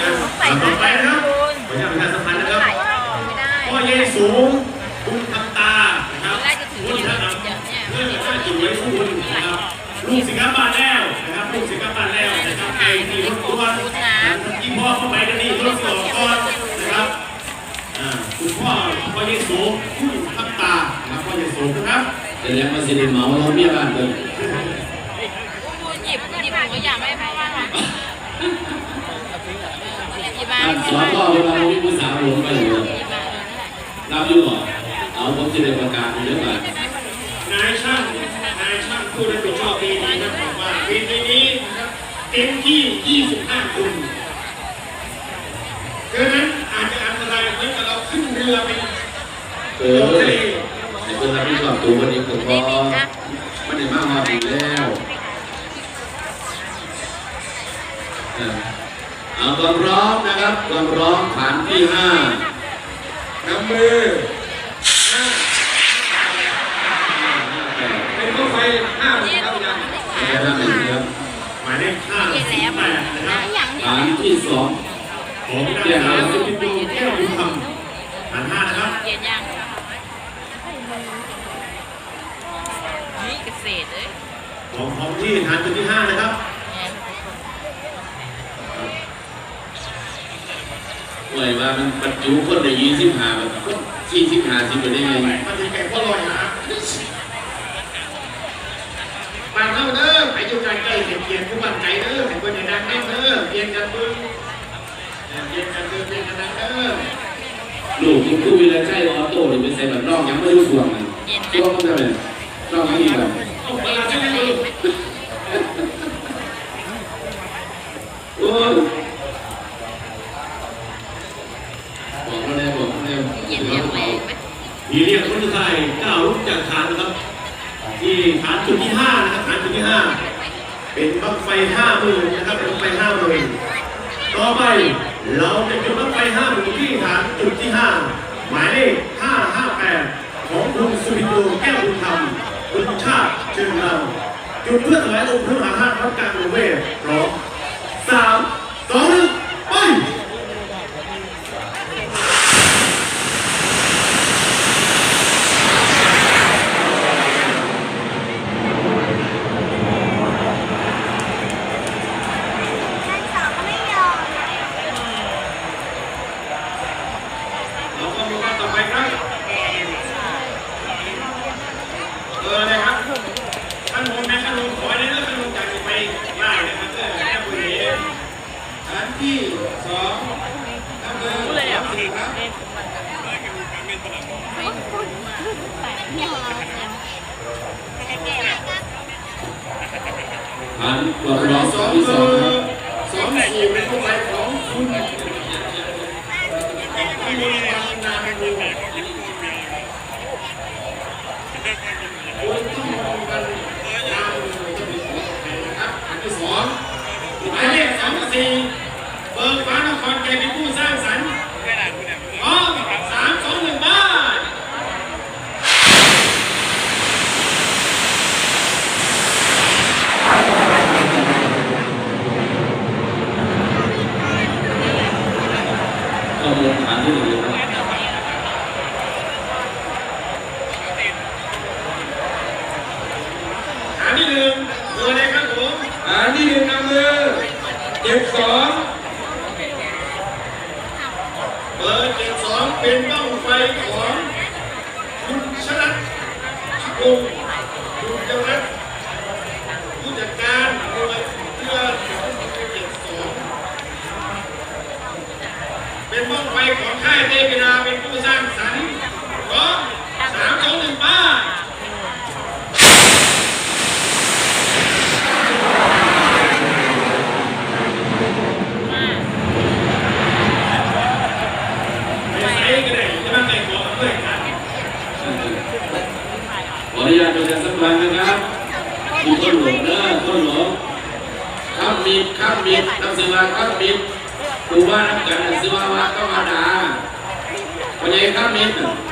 การต่อไปนะครับขออนุญาตประชาสัมพันธ์นะครับถ่ายไม่ได้พ่อเยสูคุณทำตานะครับแรกจะถือคุณเนี่ยทำเดี๋ยวเนี่ยเพื่อจะจุดไว้คุณนะครับลูกสิงคโปร์แล้วนะครับลูกสิงคโปร์แล้วนะครับเองที่รถตัวที่พ่อเข้าไปกันนี่รถสองก้อนนะครับอ่าคุณพ่อพ่อเยสูคุณทำตานะครับพ่อเยสูนะครับแต่แล้วมาสิเดเมาเราเมียบ้านเดินกูหยิบหยิบหนูก็อยากไม่พ่อว่าไงห ยิบมาอันหสยิบอนมาพ่อเวลามีผู้สาวหลงไปอยู่หยิบมารับอยู่หรอเอาผมสิเดประกาศเยอะไปนายช่างนายช่างผู้รับผิดชอบปีนี้นะบอกว่าปีนี้นะครับเต็มที่ 25 คนดังนั้นอาจจะอันตรายเหมือนกับเราขึ้นเรือไปเออไอ้คนรับผิดชอบตัวคนนี้ก็พอมันได้มากมาดีแล้ว เอาความร้องนะครับควาร้องฐานที่ห้านำมือห้าเป็นรถไฟห้าครับอาจารย์แค่นั้นเองครับหมายเลขห้าสิแล้วบแปดนะครับฐานที่สองของนางสาวสุพิตูแก้วบุญธรรมฐานห้านะครับเย็นยังนี่เกษตรเลยของของที่ฐานจุดที่ห้านะครับ หน่วยว่ามันบรรจุคนได้ยี่สิบห้าแบบคนสี่สิบห้าสิบไปได้ไงมันจะแก่ก็ลอยนะบาเท่าเด้อใครอยู่ไกลใกล้เห็นเกียนผู้บันใจเด้อเห็นคนอย่างนั้นแน่เด้อเกียนกันเบิ้งเกียนกันเบิ้งเกียนกันนั้นเด้อลูกคุณครูวิลาใชัยออโต้นี่เป็นใส่แบบนอกยังไม่รู้ส่วนมันช่วงนั้นเลยนอกไม่มีแบบเวลาจะไหม่รู้โอ้ยบอกมาแล้วบอกมาแล้ว เย็นยังแรงไหม มีเรีย ก้ายก้าวลุกจากฐานนะครับ ที่ฐานจุดที่ห้านะครับฐานจุดที่ห้าเป็นบั้งไฟห้าหมื่นนะครับบั้งไฟห้าหมื่นต่อไปเราจะจุดบั้งไฟห้าหมื่นที่ฐานจุดที่ห้าหมายเลขห้าห้าแปดของคุณสุริโยแก้วบุญธรรมคุณชาติเชิญเราจุดเพื่อถวายองค์พระมหาธาตุพระกลางวงเวทพร้อมสามสองหนึ่งไป เราก็มีการต่อไปครับ เออนะครับท่านลงนะท่านลงขอได้เรื่องท่านลงจากจะไปไล่นะครับเออแค่บุรีฐาน ที่สองท่านเบอร์สองสี่ครับฐานความร้ร้องสองที่สองสองสี่เป็นผู้ไปของคนาเป็นคุณคุณต้องมองกันนามจะเป็นของใครนะครับอันที่สองหมายเลขสองสี่เบิกฟ้านครแกเป็นผู้สร้างสรรค์พร้อมสามสองหนึ่งบ้าน ข้อมูลฐานที่หนึ่งครับฐานที่หนึ่งเบอร์อะไรครับผมฐานที่หนึ่งนำมือเจ็ดสองเบอร์เจ็ดสองเป็นบ้องไฟของคุณชลัดชิวงศ์คุณเจ้ารัตน์ผู้จัดการเรือเรือเจ็ดสอง เป็นบ้องไฟของค่ายเทพนาเป็นผู้สร้างสรรค์ของสามสองหนึ่งป้าขออนุญาตประชาสัมพันธ์นะครับมีคนหลวงเด้อคนหลวงข้ามมิดข้ามมิดนักศิลาข้ามมิ ดครูว่านักการศิลปะก็มาด่าวันนี้ข้ามมิดน่ะ